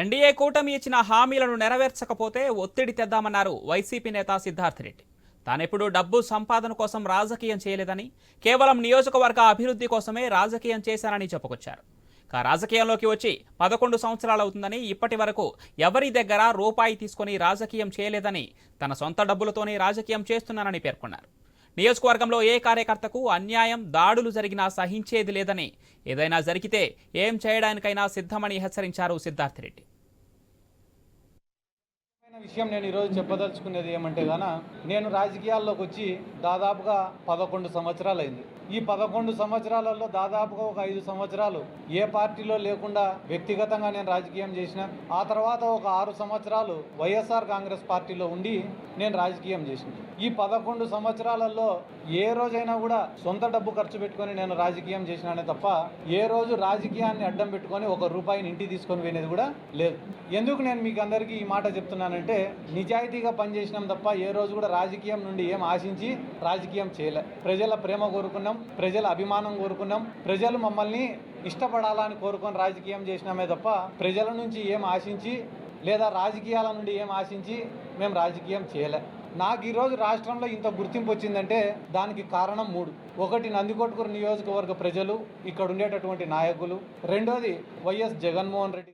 NDA కూటమి ఇచ్చిన హామీలను నెరవేర్చకపోతే ఒత్తిడి తెద్దామన్నారు వైసీపీ నేత సిద్ధార్థ్ రెడ్డి. తానెప్పుడు డబ్బు సంపాదన కోసం రాజకీయం చేయలేదని కేవలం నియోజకవర్గ అభివృద్ధి కోసమే రాజకీయం చేశానని చెప్పుకొచ్చారు. రాజకీయంలోకి వచ్చి పదకొండు సంవత్సరాలు అవుతుందని ఇప్పటి వరకు ఎవరి దగ్గర రూపాయి తీసుకొని రాజకీయం చేయలేదని తన సొంత డబ్బులతోనే రాజకీయం చేస్తున్నానని పేర్కొన్నారు. నియోజకవర్గంలో ఏ కార్యకర్తకు అన్యాయం దాడులు జరిగినా సహించేది లేదని. ఏదైనా జరిగితే ఏం చేయడానికైనా సిద్ధమని హెచ్చరించారు సిద్ధార్థ్ రెడ్డి విషయం నేను ఈరోజు చెప్పదలుచుకునేది ఏమంటే గాన నేను రాజకీయాల్లోకి వచ్చి దాదాపుగా పదకొండు సంవత్సరాలు అయింది ఈ పదకొండు సంవత్సరాలలో దాదాపుగా ఒక ఐదు సంవత్సరాలు ఏ పార్టీలో లేకుండా వ్యక్తిగతంగా నేను రాజకీయం చేసిన ఆ తర్వాత ఒక ఆరు సంవత్సరాలు వైఎస్ఆర్ కాంగ్రెస్ పార్టీలో ఉండి నేను రాజకీయం చేసిన. ఈ పదకొండు సంవత్సరాలలో ఏ రోజైనా కూడా సొంత డబ్బు ఖర్చు పెట్టుకొని నేను రాజకీయం చేసినానే తప్ప ఏ రోజు రాజకీయాన్ని అడ్డం పెట్టుకొని ఒక రూపాయిని ఇంటికి తీసుకొని పోయినది కూడా లేదు. ఎందుకు నేను మీకు అందరికీ ఈ మాట చెప్తున్నానంటే నిజాయితీగా పనిచేసినాం తప్ప ఏ రోజు కూడా రాజకీయం నుండి ఏం ఆశించి రాజకీయం చేయలే. ప్రజల ప్రేమ కోరుకున్నాం ప్రజల అభిమానం కోరుకున్నాం ప్రజలు మమ్మల్ని ఇష్టపడాలని కోరుకొని రాజకీయం చేసినామే తప్ప ప్రజల నుంచి ఏం ఆశించి లేదా రాజకీయాల నుండి ఏం ఆశించి మేము రాజకీయం చేయలే. నాకు ఈరోజు రాష్ట్రంలో ఇంత గుర్తింపు వచ్చిందంటే దానికి కారణం మూడు. ఒకటి నందికొట్కూరు నియోజకవర్గ ప్రజలు ఇక్కడ ఉండేటటువంటి నాయకులు. రెండోది వైఎస్ జగన్మోహన్ రెడ్డి